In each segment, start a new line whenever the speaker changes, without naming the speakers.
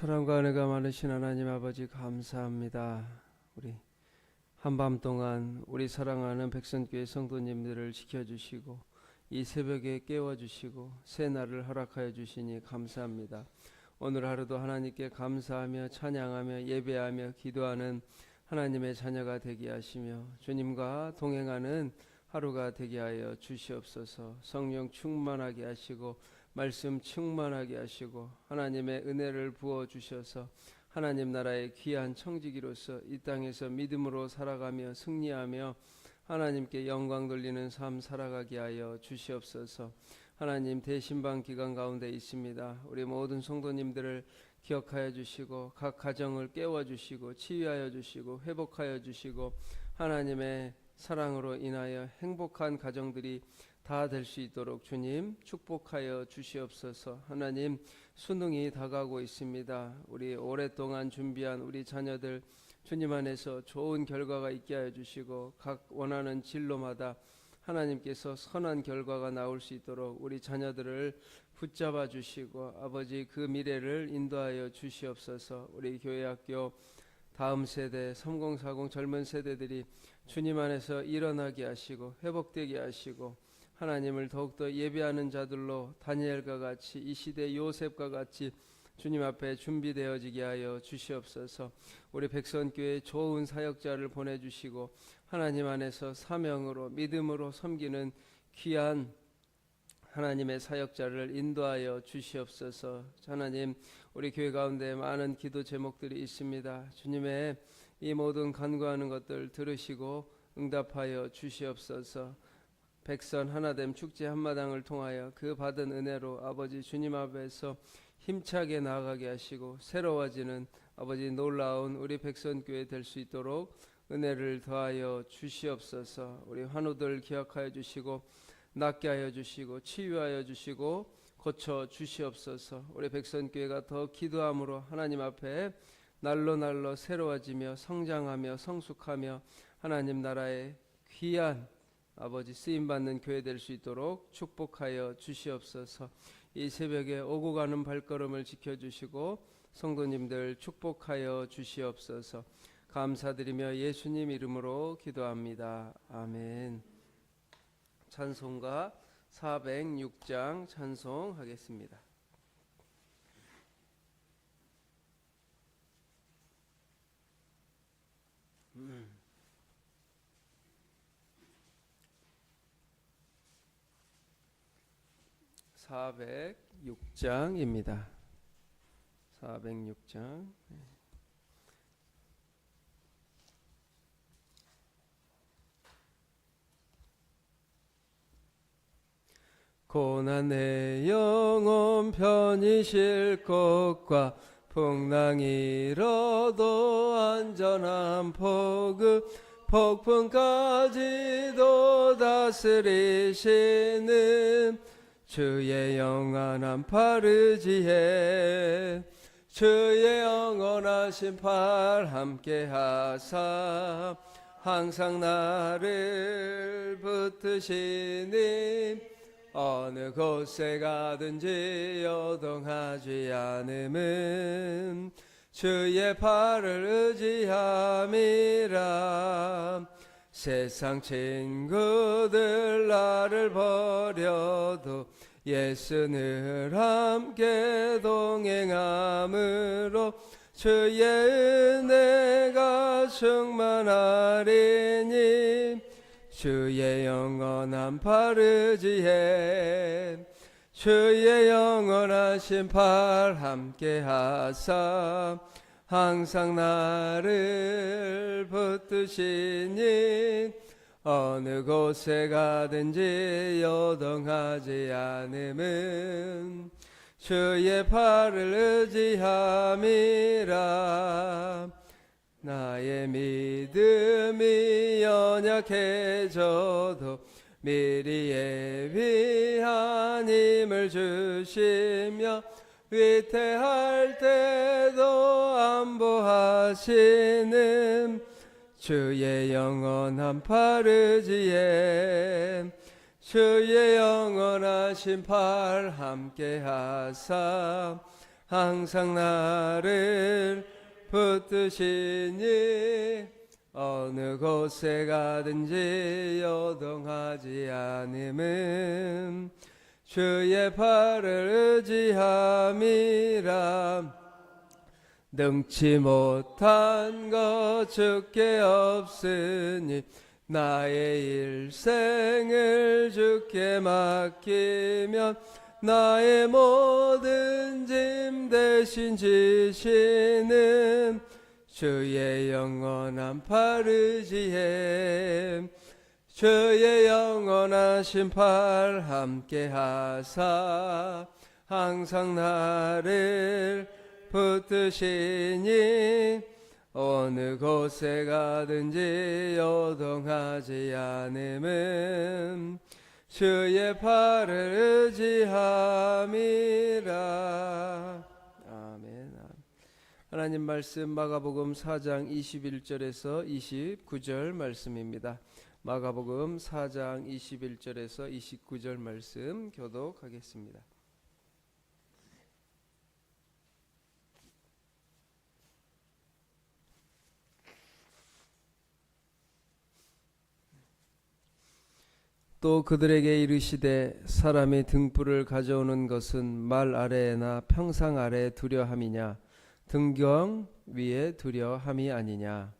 사랑과 은혜가 많으신 하나님 아버지 감사합니다. 우리 한밤 동안 우리 사랑하는 백성교회 성도님들을 지켜주시고 이 새벽에 깨워주시고 새 날을 허락하여 주시니 감사합니다. 오늘 하루도 하나님께 감사하며 찬양하며 예배하며 기도하는 하나님의 자녀가 되게 하시며 주님과 동행하는 하루가 되게 하여 주시옵소서 성령 충만하게 하시고 말씀 충만하게 하시고 하나님의 은혜를 부어 주셔서 하나님 나라의 귀한 청지기로서 이 땅에서 믿음으로 살아가며 승리하며 하나님께 영광 돌리는 삶 살아가게 하여 주시옵소서. 하나님 대신방 기간 가운데 있습니다. 우리 모든 성도님들을 기억하여 주시고 각 가정을 깨워 주시고 치유하여 주시고 회복하여 주시고 하나님의 사랑으로 인하여 행복한 가정들이 다 될 수 있도록 주님 축복하여 주시옵소서. 하나님 수능이 다가오고 있습니다. 우리 오랫동안 준비한 우리 자녀들 주님 안에서 좋은 결과가 있게 하여 주시고 각 원하는 진로마다 하나님께서 선한 결과가 나올 수 있도록 우리 자녀들을 붙잡아 주시고 아버지 그 미래를 인도하여 주시옵소서. 우리 교회 학교 다음 세대 3040 젊은 세대들이 주님 안에서 일어나게 하시고 회복되게 하시고 하나님을 더욱더 예배하는 자들로 다니엘과 같이 이 시대 요셉과 같이 주님 앞에 준비되어지게 하여 주시옵소서. 우리 백선교회 좋은 사역자를 보내주시고 하나님 안에서 사명으로 믿음으로 섬기는 귀한 하나님의 사역자를 인도하여 주시옵소서. 하나님 우리 교회 가운데 많은 기도 제목들이 있습니다. 주님의 이 모든 간구하는 것들 들으시고 응답하여 주시옵소서. 백선 하나됨 축제 한마당을 통하여 그 받은 은혜로 아버지 주님 앞에서 힘차게 나아가게 하시고 새로워지는 아버지 놀라운 우리 백선교회 될 수 있도록 은혜를 더하여 주시옵소서. 우리 환우들 기억하여 주시고 낫게 하여 주시고 치유하여 주시고 고쳐 주시옵소서. 우리 백선교회가 더 기도함으로 하나님 앞에 날로 날로 새로워지며 성장하며 성숙하며 하나님 나라의 귀한 아버지 쓰임 받는 교회 될 수 있도록 축복하여 주시옵소서. 이 새벽에 오고 가는 발걸음을 지켜 주시고 성도님들 축복하여 주시옵소서. 감사드리며 예수님 이름으로 기도합니다. 아멘. 찬송가 406장 찬송하겠습니다. 사백육 장입니다. 406장. 고난 내 영혼 편히 쉴 것과 풍랑이 일어도 안전한 포그 폭풍까지도 다스리시는 주의 영원한 파르지에 주의 영원하신 팔 함께 하사 항상 나를 붙드시니 어느 곳에 가든지 요동하지 않음은 주의 팔을 의지함이라 세상 친구들 나를 버려도 예수늘 함께 동행함으로 주의 은혜가 충만하리니 주의 영원한 파르지에 주의 영원하신 팔 함께 하사 항상 나를 붙드시니 어느 곳에 가든지 요동하지 않음은 주의 팔을 의지함이라. 나의 믿음이 연약해져도 미리 예비한 힘을 주시며 위태할 때도 안보하시는 주의 영원한 파르지에 주의 영원하신 팔 함께 하사 항상 나를 붙드시니 어느 곳에 가든지 요동하지 않음은 주의 팔을 의지함이라. 능치 못한 것 주께 없으니 나의 일생을 주께 맡기면 나의 모든 짐 대신 지시는 주의 영원한 파르지에 주의 영원한 심팔 함께 하사 항상 나를 붙드시니 어느 곳에 가든지 요동하지 않음은 주의 팔을 의지함이라. 아멘. 하나님 말씀 마가복음 4장 21절에서 29절 말씀입니다 마가복음 4장 21절에서 29절 말씀 교독하겠습니다. 또 그들에게 이르시되 사람이 등불을 가져오는 것은 말 아래나 평상 아래 두려함이냐? 등경 위에 두려함이 아니냐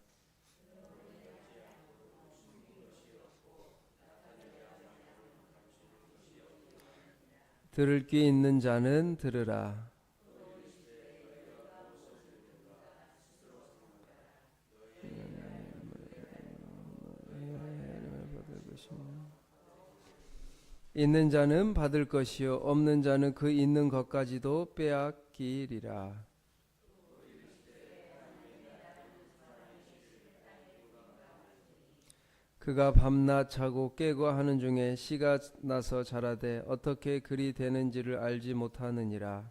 들을 귀 있는 자는 들으라 있는 자는 받을 것이요 없는 자는 그 있는 것까지도 빼앗기리라. 그가 밤낮 자고 깨고 하는 중에 씨가 나서 자라되 어떻게 그리 되는지를 알지 못하느니라.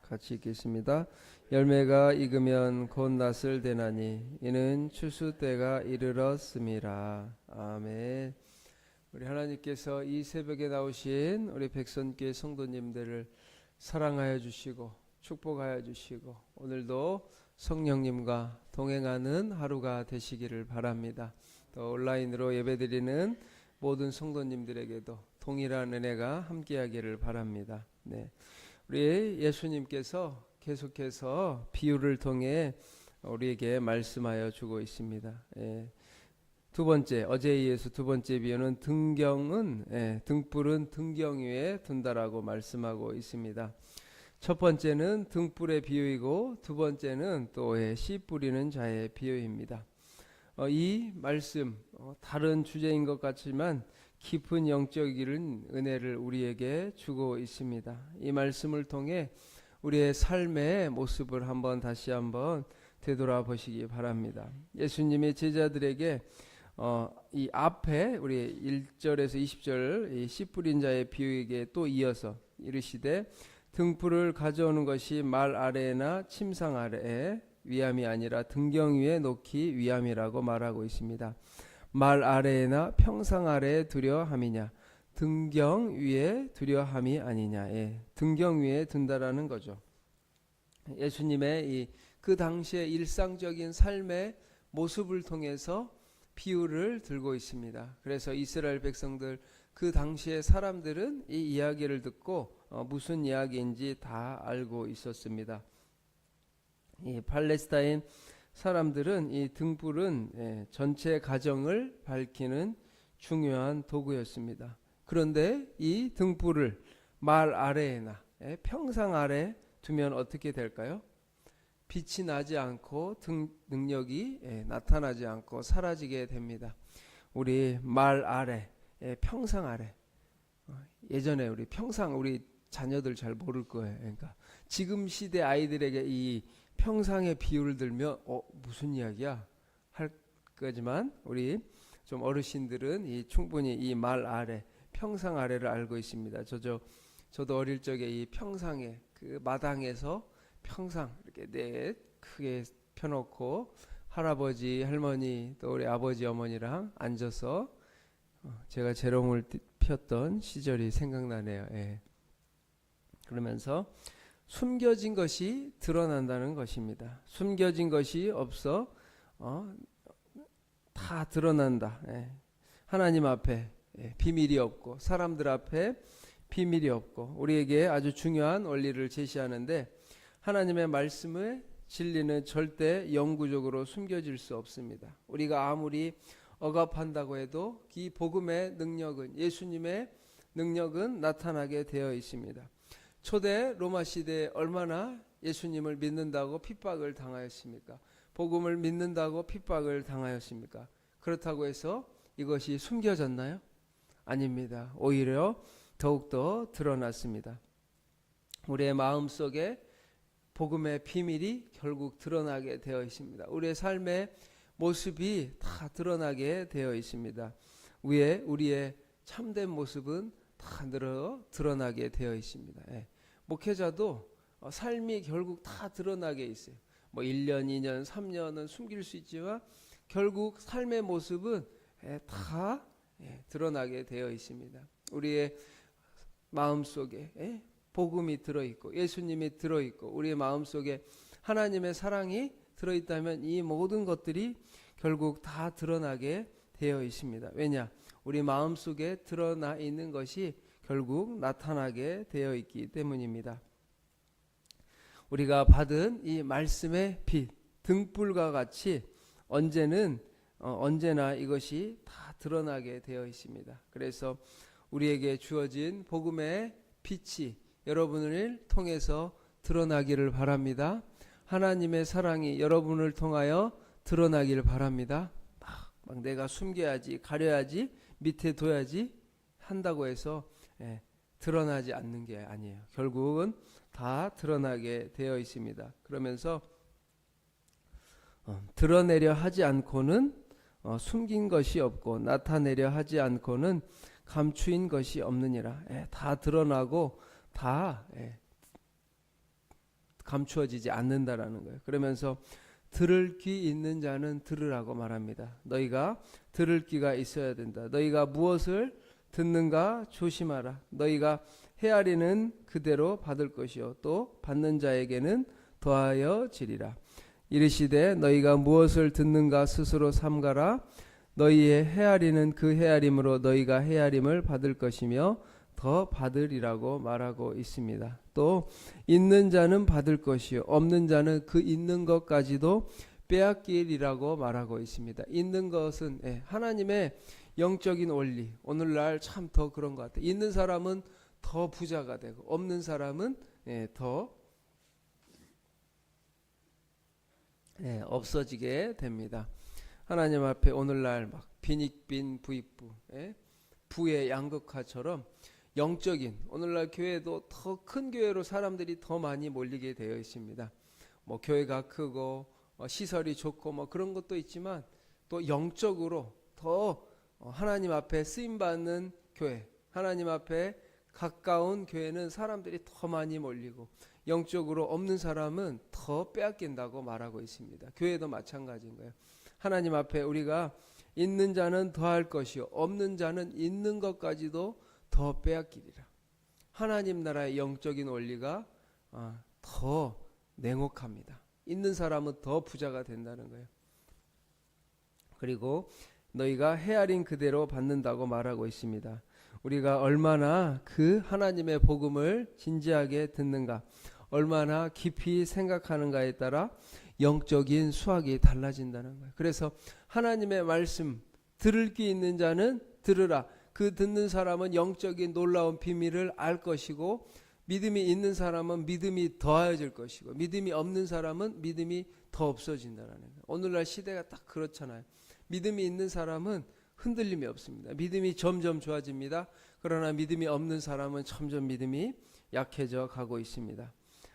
같이 읽겠습니다. 열매가 익으면 곧 낫을 되나니 이는 추수 때가 이르렀음이라. 아멘. 우리 하나님께서 이 새벽에 나오신 우리 백선교회 성도님들을 사랑하여 주시고 축복하여 주시고 오늘도 성령님과 동행하는 하루가 되시기를 바랍니다. 또 온라인으로 예배드리는 모든 성도님들에게도 동일한 은혜가 함께하기를 바랍니다. 네. 우리 예수님께서 계속해서 비유를 통해 우리에게 말씀하여 주고 있습니다. 예. 두 번째 어제에 이어서 두 번째 비유는 등경은 예, 등불은 등경 위에 둔다라고 말씀하고 있습니다. 첫 번째는 등불의 비유이고 두 번째는 또씨 뿌리는 자의 비유입니다. 어, 이 말씀 어, 다른 주제인 것 같지만 깊은 영적인 은혜를 우리에게 주고 있습니다. 이 말씀을 통해 우리의 삶의 모습을 한번 다시 한번 되돌아보시기 바랍니다. 예수님의 제자들에게 어, 이 앞에 우리 1절에서 20절 이 씨 뿌린 자의 비유에게 또 이어서 이르시되 등불을 가져오는 것이 말 아래나 침상 아래에 위함이 아니라 등경 위에 놓기 위함이라고 말하고 있습니다. 말 아래나 평상 아래에 두려함이냐 등경 위에 두려함이 아니냐 예, 등경 위에 둔다라는 거죠. 예수님의 이 그 당시의 일상적인 삶의 모습을 통해서 비유를 들고 있습니다. 그래서 이스라엘 백성들 그 당시의 사람들은 이 이야기를 듣고 어, 무슨 이야기인지 다 알고 있었습니다. 이 팔레스타인 사람들은 이 등불은 예, 전체 가정을 밝히는 중요한 도구였습니다. 그런데 이 등불을 말 아래에나 예, 평상 아래 두면 어떻게 될까요? 빛이 나지 않고 등, 능력이 예, 나타나지 않고 사라지게 됩니다. 우리 말 아래, 예, 평상 아래. 어, 예전에 우리 평상 우리 자녀들 잘 모를 거예요. 그러니까 지금 시대 아이들에게 이 평상의 비유를 들면 어 무슨 이야기야 할 거지만 우리 좀 어르신들은 이 충분히 이 말 아래 평상 아래를 알고 있습니다. 저저 저도 어릴 적에 이 평상에 그 마당에서 평상 이렇게 네 크게 펴놓고 할아버지, 할머니, 또 우리 아버지, 어머니랑 앉아서 어, 제가 재롱을 띠- 피웠던 시절이 생각나네요. 예. 그러면서 숨겨진 것이 드러난다는 것입니다. 숨겨진 것이 없어 어, 다 드러난다. 예. 하나님 앞에 예, 비밀이 없고 사람들 앞에 비밀이 없고 우리에게 아주 중요한 원리를 제시하는데 하나님의 말씀의 진리는 절대 영구적으로 숨겨질 수 없습니다. 우리가 아무리 억압한다고 해도 이 복음의 능력은 예수님의 능력은 나타나게 되어 있습니다. 초대 로마 시대에 얼마나 예수님을 믿는다고 핍박을 당하였습니까? 복음을 믿는다고 핍박을 당하였습니까? 그렇다고 해서 이것이 숨겨졌나요? 아닙니다. 오히려 더욱더 드러났습니다. 우리의 마음 속에 복음의 비밀이 결국 드러나게 되어 있습니다. 우리의 삶의 모습이 다 드러나게 되어 있습니다. 위에 우리의 참된 모습은 다 늘어 드러나게 되어 있습니다. 예. 목회자도 어, 삶이 결국 다 드러나게 있어요. 뭐 1년, 2년, 3년은 숨길 수 있지만 결국 삶의 모습은 예, 다 예, 드러나게 되어 있습니다. 우리의 마음 속에 예, 복음이 들어 있고 예수님이 들어 있고 우리의 마음 속에 하나님의 사랑이 들어 있다면 이 모든 것들이 결국 다 드러나게 되어 있습니다. 왜냐? 우리 마음 속에 드러나 있는 것이 결국 나타나게 되어 있기 때문입니다. 우리가 받은 이 말씀의 빛, 등불과 같이 언제는 어, 언제나 이것이 다 드러나게 되어 있습니다. 그래서 우리에게 주어진 복음의 빛이 여러분을 통해서 드러나기를 바랍니다. 하나님의 사랑이 여러분을 통하여 드러나기를 바랍니다. 막, 막 내가 숨겨야지, 가려야지, 밑에 둬야지 한다고 해서 예, 드러나지 않는 게 아니에요. 결국은 다 드러나게 되어 있습니다. 그러면서 어, 드러내려 하지 않고는 어, 숨긴 것이 없고 나타내려 하지 않고는 감추인 것이 없느니라. 예, 다 드러나고 다 예, 감추어지지 않는다라는 거예요. 그러면서 들을 귀 있는 자는 들으라고 말합니다. 너희가 들을 귀가 있어야 된다. 너희가 무엇을 듣는가 조심하라. 너희가 헤아리는 그대로 받을 것이요 또 받는 자에게는 더하여 지리라. 이르시되 너희가 무엇을 듣는가 스스로 삼가라. 너희의 헤아리는 그 헤아림으로 너희가 헤아림을 받을 것이며 더 받으리라고 말하고 있습니다. 또 있는 자는 받을 것이요 없는 자는 그 있는 것까지도 빼앗기리라고 말하고 있습니다. 있는 것은 예, 하나님의 영적인 원리. 오늘날 참 더 그런 것 같아요. 있는 사람은 더 부자가 되고 없는 사람은 예, 더 예, 없어지게 됩니다. 하나님 앞에 오늘날 막 빈익빈 부익부, 예? 부의 양극화처럼 영적인 오늘날 교회도 더 큰 교회로 사람들이 더 많이 몰리게 되어 있습니다. 뭐 교회가 크고 어, 시설이 좋고 뭐 그런 것도 있지만 또 영적으로 더 어, 하나님 앞에 쓰임 받는 교회, 하나님 앞에 가까운 교회는 사람들이 더 많이 몰리고 영적으로 없는 사람은 더 빼앗긴다고 말하고 있습니다. 교회도 마찬가지인 거예요. 하나님 앞에 우리가 있는 자는 더할 것이요 없는 자는 있는 것까지도 더 빼앗기리라. 하나님 나라의 영적인 원리가 아, 더 냉혹합니다. 있는 사람은 더 부자가 된다는 거예요. 그리고 너희가 헤아린 그대로 받는다고 말하고 있습니다. 우리가 얼마나 그 하나님의 복음을 진지하게 듣는가, 얼마나 깊이 생각하는가에 따라 영적인 수학이 달라진다는 거예요. 그래서 하나님의 말씀 들을 귀 있는 자는 들으라. 그 듣는 사람은 영적인 놀라운 비밀을 알 것이고 믿음이 있는 사람은 믿음이 더하여질 것이고 믿음이 없는 사람은 믿음이 더 없어진다는 거예요. 오늘날 시대가 딱 그렇잖아요. 믿음이 있는 사람은 흔들림이 없습니다. 믿음이 점점 좋아집니다. 그러나 믿음이 없는 사람은 점점 믿음이 약해져 가고 있습니다.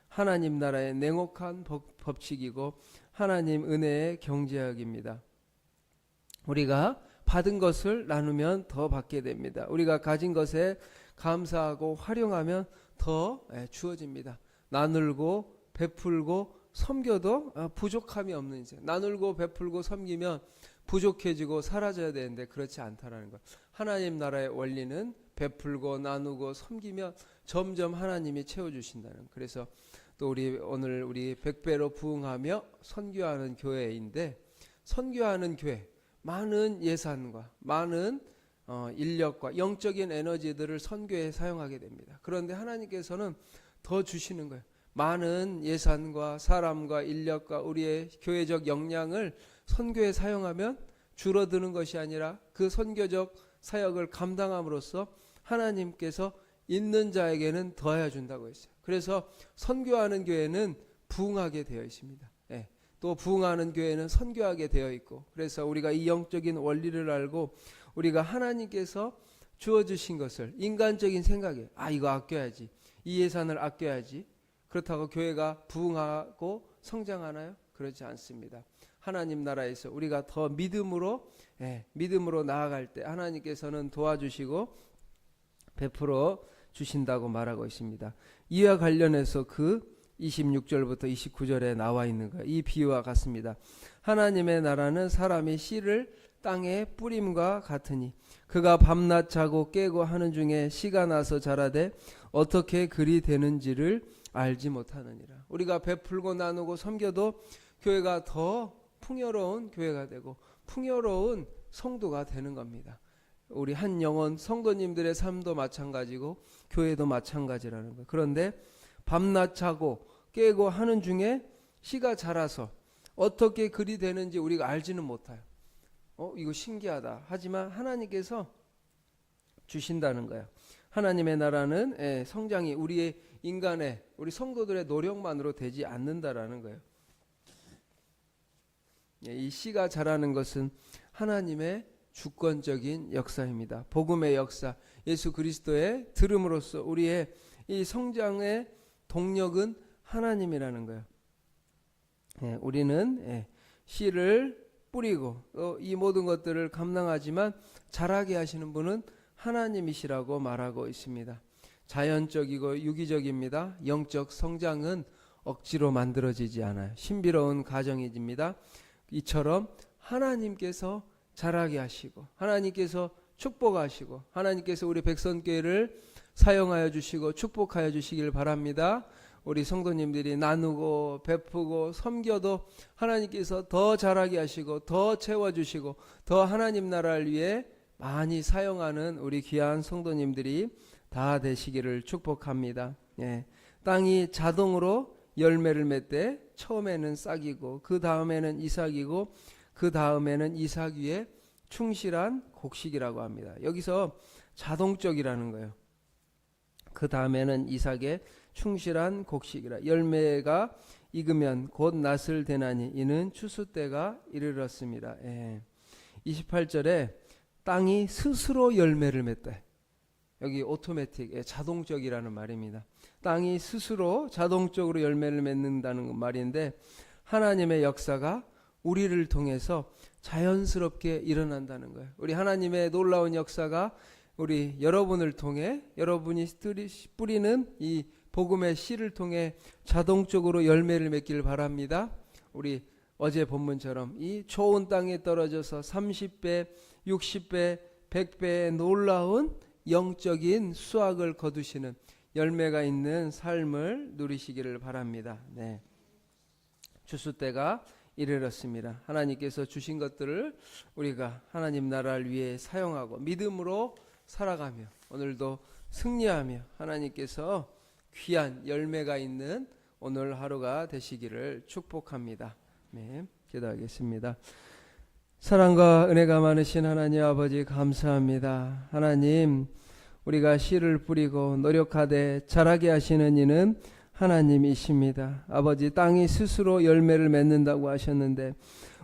하나님 나라의 냉혹한 법, 법칙이고 하나님 은혜의 경제학입니다. 우리가 받은 것을 나누면 더 받게 됩니다. 우리가 가진 것에 감사하고 활용하면 더 예, 주어집니다. 나눌고 베풀고 섬겨도 아, 부족함이 없는 인생. 나눌고 베풀고 섬기면 부족해지고 사라져야 되는데 그렇지 않다라는 것. 하나님 나라의 원리는 베풀고 나누고 섬기면 점점 하나님이 채워주신다는. 것. 그래서 또 우리 오늘 우리 백배로 부흥하며 선교하는 교회인데 선교하는 교회 많은 예산과 많은 어, 인력과 영적인 에너지들을 선교에 사용하게 됩니다. 그런데 하나님께서는 더 주시는 거예요. 많은 예산과 사람과 인력과 우리의 교회적 역량을 선교에 사용하면 줄어드는 것이 아니라 그 선교적 사역을 감당함으로써 하나님께서 있는 자에게는 더하여 준다고 했어요. 그래서 선교하는 교회는 부흥하게 되어 있습니다. 예. 또 부흥하는 교회는 선교하게 되어 있고 그래서 우리가 이 영적인 원리를 알고 우리가 하나님께서 주어 주신 것을 인간적인 생각에 아 이거 아껴야지 이 예산을 아껴야지 그렇다고 교회가 부흥하고 성장하나요? 그렇지 않습니다. 하나님 나라에서 우리가 더 믿음으로 예, 믿음으로 나아갈 때 하나님께서는 도와주시고 베풀어 주신다고 말하고 있습니다. 이와 관련해서 그 26절부터 29절에 나와 있는 거예요. 이 비유와 같습니다. 하나님의 나라는 사람이 씨를 땅에 뿌림과 같으니 그가 밤낮 자고 깨고 하는 중에 씨가 나서 자라되 어떻게 그리 되는지를 알지 못하느니라. 우리가 베풀고 나누고 섬겨도 교회가 더 풍요로운 교회가 되고 풍요로운 성도가 되는 겁니다. 우리 한 영혼 성도님들의 삶도 마찬가지고 교회도 마찬가지라는 거예요. 그런데 밤낮 자고 깨고 하는 중에 씨가 자라서 어떻게 그리 되는지 우리가 알지는 못해요. 어, 이거 신기하다. 하지만 하나님께서 주신다는 거예요. 하나님의 나라는 예, 성장이 우리의 인간의 우리 성도들의 노력만으로 되지 않는다라는 거예요. 예, 이 씨가 자라는 것은 하나님의 주권적인 역사입니다. 복음의 역사, 예수 그리스도의 들음으로써 우리의 이 성장의 동력은 하나님이라는 거예요. 예, 우리는 예, 씨를 뿌리고 또이 모든 것들을 감당하지만 자라게 하시는 분은 하나님이시라고 말하고 있습니다. 자연적이고 유기적입니다. 영적 성장은 억지로 만들어지지 않아요. 신비로운 가정이집니다. 이처럼 하나님께서 자라게 하시고 하나님께서 축복하시고 하나님께서 우리 백성교회를 사용하여 주시고 축복하여 주시길 바랍니다. 우리 성도님들이 나누고 베푸고 섬겨도 하나님께서 더 잘하게 하시고 더 채워 주시고 더 하나님 나라를 위해 많이 사용하는 우리 귀한 성도님들이 다 되시기를 축복합니다. 예. 땅이 자동으로 열매를 맺되 처음에는 싹이고 그 다음에는 이삭이고 그 다음에는 이삭 위에 충실한 곡식이라고 합니다. 여기서 자동적이라는 거예요. 그 다음에는 이삭의 충실한 곡식이라 열매가 익으면 곧 낫을 되나니 이는 추수 때가 이르렀습니다. 예. 28절에 땅이 스스로 열매를 맺다. 여기 오토매틱 예, 자동적이라는 말입니다. 땅이 스스로 자동적으로 열매를 맺는다는 말인데 하나님의 역사가 우리를 통해서 자연스럽게 일어난다는 거예요. 우리 하나님의 놀라운 역사가 우리 여러분을 통해 여러분이 뿌리는 이 복음의 씨를 통해 자동적으로 열매를 맺기를 바랍니다. 우리 어제 본문처럼 이 좋은 땅에 떨어져서 30배, 60배, 100배의 놀라운 영적인 수확을 거두시는 열매가 있는 삶을 누리시기를 바랍니다. 네. 주수 때가 이르렀습니다. 하나님께서 주신 것들을 우리가 하나님 나라를 위해 사용하고 믿음으로 살아가며 오늘도 승리하며 하나님께서 귀한 열매가 있는 오늘 하루가 되시기를 축복합니다. 네, 기도하겠습니다. 사랑과 은혜가 많으신 하나님 아버지 감사합니다. 하나님 우리가 씨를 뿌리고 노력하되 자라게 하시는 이는 하나님이십니다. 아버지 땅이 스스로 열매를 맺는다고 하셨는데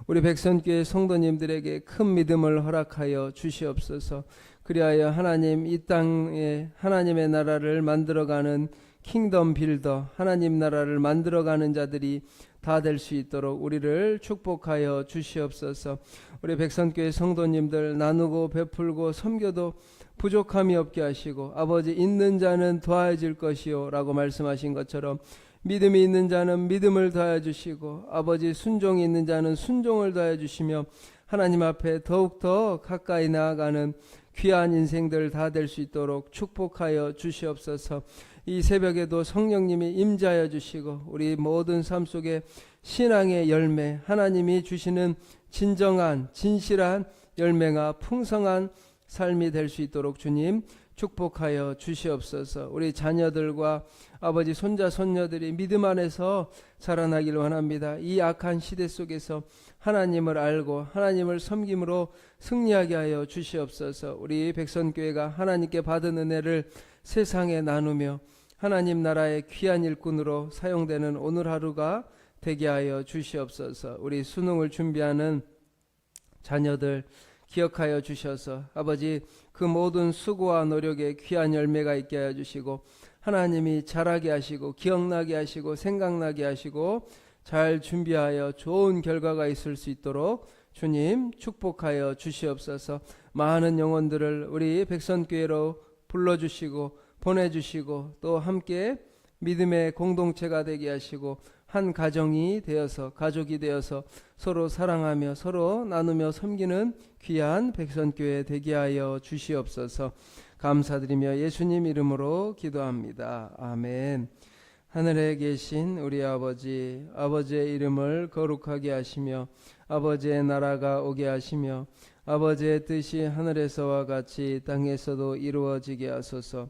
우리 백성교회 성도님들에게 큰 믿음을 허락하여 주시옵소서. 그리하여 하나님 이 땅에 하나님의 나라를 만들어가는 킹덤 빌더 하나님 나라를 만들어 가는 자들이 다 될 수 있도록 우리를 축복하여 주시옵소서. 우리 백성교회 성도님들 나누고 베풀고 섬겨도 부족함이 없게 하시고 아버지 있는 자는 더해질 것이요라고 말씀하신 것처럼 믿음이 있는 자는 믿음을 더하여 주시고 아버지 순종이 있는 자는 순종을 더하여 주시며 하나님 앞에 더욱더 가까이 나아가는 귀한 인생들 다 될 수 있도록 축복하여 주시옵소서. 이 새벽에도 성령님이 임자하여 주시고 우리 모든 삶 속에 신앙의 열매 하나님이 주시는 진정한 진실한 열매가 풍성한 삶이 될 수 있도록 주님 축복하여 주시옵소서. 우리 자녀들과 아버지 손자 손녀들이 믿음 안에서 자라나길 원합니다. 이 악한 시대 속에서 하나님을 알고 하나님을 섬김으로 승리하게 하여 주시옵소서. 우리 백선교회가 하나님께 받은 은혜를 세상에 나누며 하나님 나라의 귀한 일꾼으로 사용되는 오늘 하루가 되게 하여 주시옵소서. 우리 수능을 준비하는 자녀들 기억하여 주셔서 아버지 그 모든 수고와 노력에 귀한 열매가 있게 하여 주시고 하나님이 잘하게 하시고 기억나게 하시고 생각나게 하시고 잘 준비하여 좋은 결과가 있을 수 있도록 주님 축복하여 주시옵소서 많은 영혼들을 우리 백선교회로 불러주시고 보내주시고 또 함께 믿음의 공동체가 되게 하시고 한 가정이 되어서 가족이 되어서 서로 사랑하며 서로 나누며 섬기는 귀한 백선교회 되게 하여 주시옵소서 감사드리며 예수님 이름으로 기도합니다. 아멘. 하늘에 계신 우리 아버지, 아버지의 이름을 거룩하게 하시며 아버지의 나라가 오게 하시며 아버지의 뜻이 하늘에서와 같이 땅에서도 이루어지게 하소서.